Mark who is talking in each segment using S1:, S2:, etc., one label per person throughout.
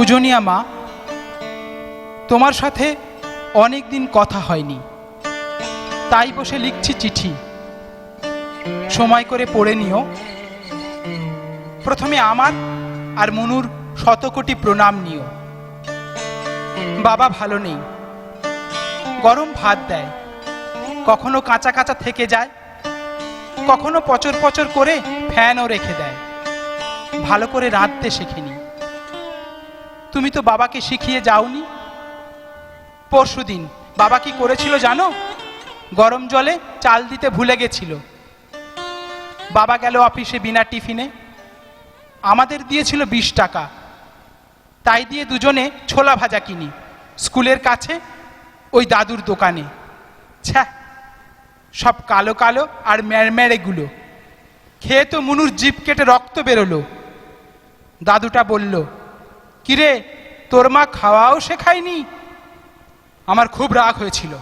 S1: পূজনীয়া মা, তোমার সাথে অনেক দিন কথা হয়নি। তাই বসে লিখছি চিঠি। সময় করে পড়ে নিও। প্রথমে আমার আর মনুর শতকোটি প্রণাম নিও। বাবা ভালো নেই। গরম ভাত দেয়। কখনো কাঁচা কাঁচা থেকে যায়। কখনো পচর পচর করে ফ্যানও রেখে দেয়। ভালো করে রাঁধতে শেখেনি। তুমি তো বাবাকে শিখিয়ে যাওনি। পরশুদিন বাবা কি করেছিল জানো? গরম জলে চাল দিতে ভুলে গেছিল। বাবা গেল অফিসে বিনা টিফিনে। আমাদের দিয়েছিল বিশ টাকা। তাই দিয়ে দুজনে ছোলা ভাজা কিনি। স্কুলের কাছে, ওই দাদুর দোকানে। ছ্যা, সব কালো কালো আর ম্যাড়ম্যাড়েগুলো খেয়ে তো মুনুর জিপ কেটে রক্ত বেরোলো। দাদুটা বলল কিরে, তোর মা খাওয়াও শেখায়নি? আমার খুব রাগ হয়েছিল।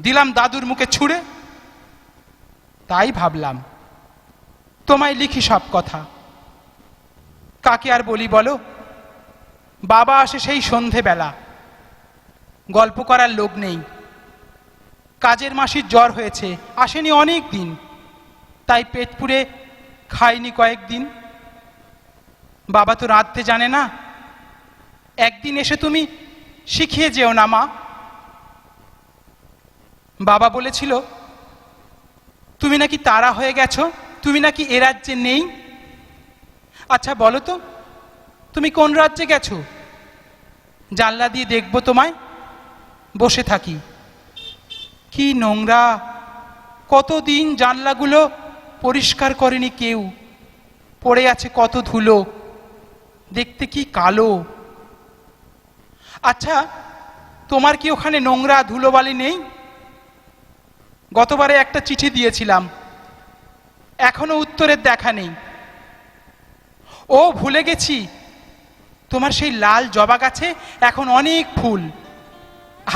S1: দিলাম দাদুর মুখে ছুঁড়ে। তাই ভাবলাম, তোমায় লিখি সব কথা। কাকে আর বলি বলো? বাবা আসে সেই সন্ধেবেলা। গল্প করার লোক নেই। কাজের মাসির জ্বর হয়েছে, আসেনি অনেক দিন। তাই পেট পুড়ে খায়নি কয়েকদিন। বাবা তো রাঁধতে জানে না। একদিন এসে তুমি শিখিয়ে যেও না, মা। বাবা বলেছিল, তুমি নাকি তারা হয়ে গেছো? তুমি নাকি এ রাজ্যে নেই? আচ্ছা বলো তো, তুমি কোন রাজ্যে গেছো? জানলা দিয়ে দেখব তোমায়, বসে থাকি। কি নোংরা, কতদিন জানলাগুলো পরিষ্কার করেনি কেউ? পড়ে আছে কত ধুলো, দেখতে কি কালো? আচ্ছা তোমার কি ওখানে নোংরা ধুলোবালি নেই? গতবারে একটা চিঠি দিয়েছিলাম, এখনও উত্তরের দেখা নেই। ও ভুলে গেছি, তোমার সেই লাল জবা গাছে এখন অনেক ফুল,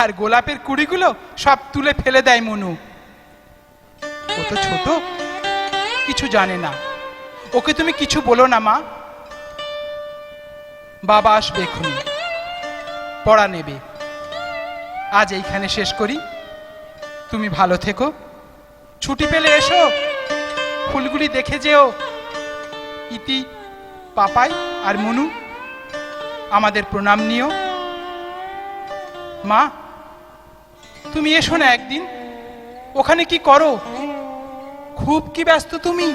S1: আর গোলাপের কুড়িগুলো সব তুলে ফেলে দেয় মনু। ও তো ছোট, কিছু জানে না। ওকে তুমি কিছু বলো না, মা। বাবা আসবে এক্ষুনি পড়া নেবে। আজ এইখানে শেষ করি। তুমি ভালো থেকো। ছুটি পেলে এসো। ফুলগুলি দেখে যেও। ইতি, পাপাই আর মনু, আমাদের প্রণাম নিও। মা, তুমি এসো না একদিন। ওখানে কি করো? খুব কি ব্যস্ত তুমি?